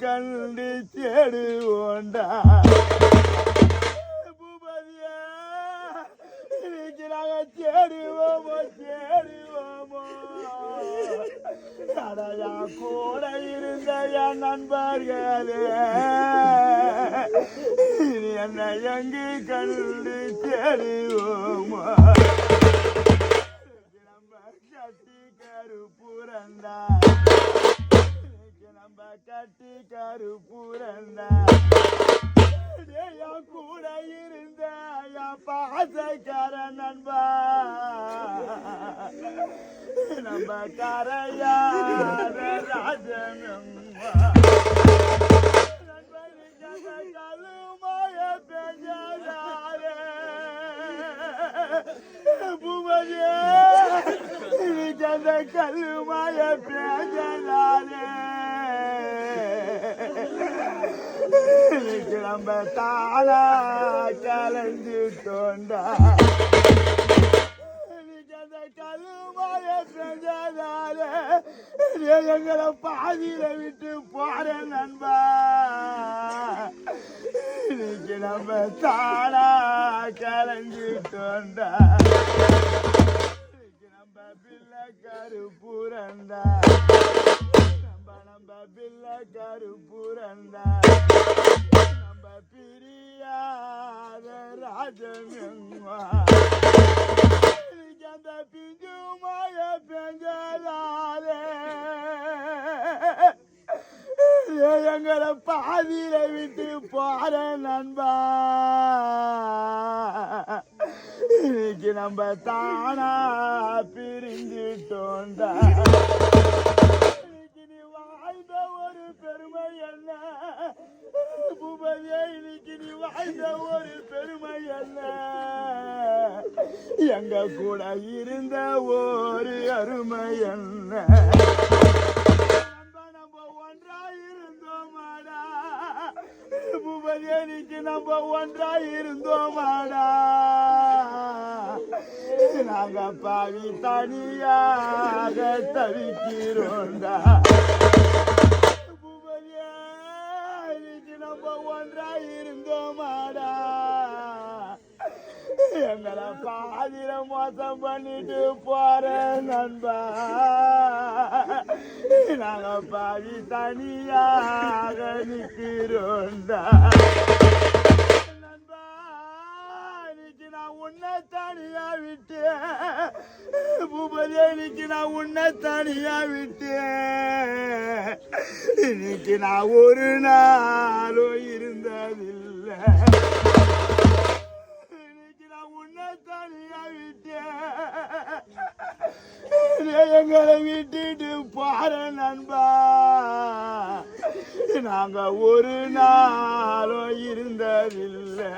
கண்டு தேடுவோண்டா பூபதியா இன்னைக்கு நாங்க தேடுவோமோ தேடுவோமோ? அடையா கூட இருந்த என் நண்பர்களே இனி என்ன எங்கு கண்டு தேடுவோமோ நம்ம கட்டி கருப்புரண்டா நம்ம கட்டி கருப்புரண்டா என் கூட இருந்த பாசைக்கார நண்பா. நம்ம கரையார ராஜனம்மா நண்பனுக்கு கலுமாய பெஞ்சாரே பூமதியே இன்னைக்கு அந்த நம்ம தானா கலந்து இன்னைக்கு எங்களை பாதியில விட்டு போற நண்பா இன்னைக்கு நம்ம தானா கலந்துட்டோண்டா இன்னைக்கு நம்ம பிள்ளை கருப்புரண்டா நம்ம நம்ம பிள்ளை கருப்புரண்டா ராஜமெங்கா இன்னைக்கு அந்த பிஞ்சு மாய எங்களை பாதியில விட்டு போற நண்பா இன்னைக்கு நம்ம தானா பிரிஞ்சிட்டோண்டா இன்னைக்கு நீ வாழ்ந்த ஒரு பெருமை என்ன பூபதியே இன்னைக்கு நீ வாழ்ந்த ஒரு பெருமை என்ன எங்க கூட இருந்த ஒரு அருமை என்ன நண்பா, நம்ம நம்ம ஒன்றா இருந்தோமாடா நாங்க பாவி தனியாக தவிக்கிறோண்டா குடும்பம் நம்ம ஒன்றா இருந்தோமாடா. எங்களை பாதிர மோசம் பண்ணிட்டு போற நண்பா. நாங்க பாதி தனியாக நிற்கிறோண்டா இன்னைக்கு நான் உன்னை தனியா விட்டேன். இன்னைக்கு நான் ஒரு நாளும் இருந்ததில்லை. இன்னைக்கு நான் உன்னை தனியா விட்டேன். எங்களை விட்டுட்டு போற நண்பா. நாங்க ஒரு நாளும் இருந்ததில்லை.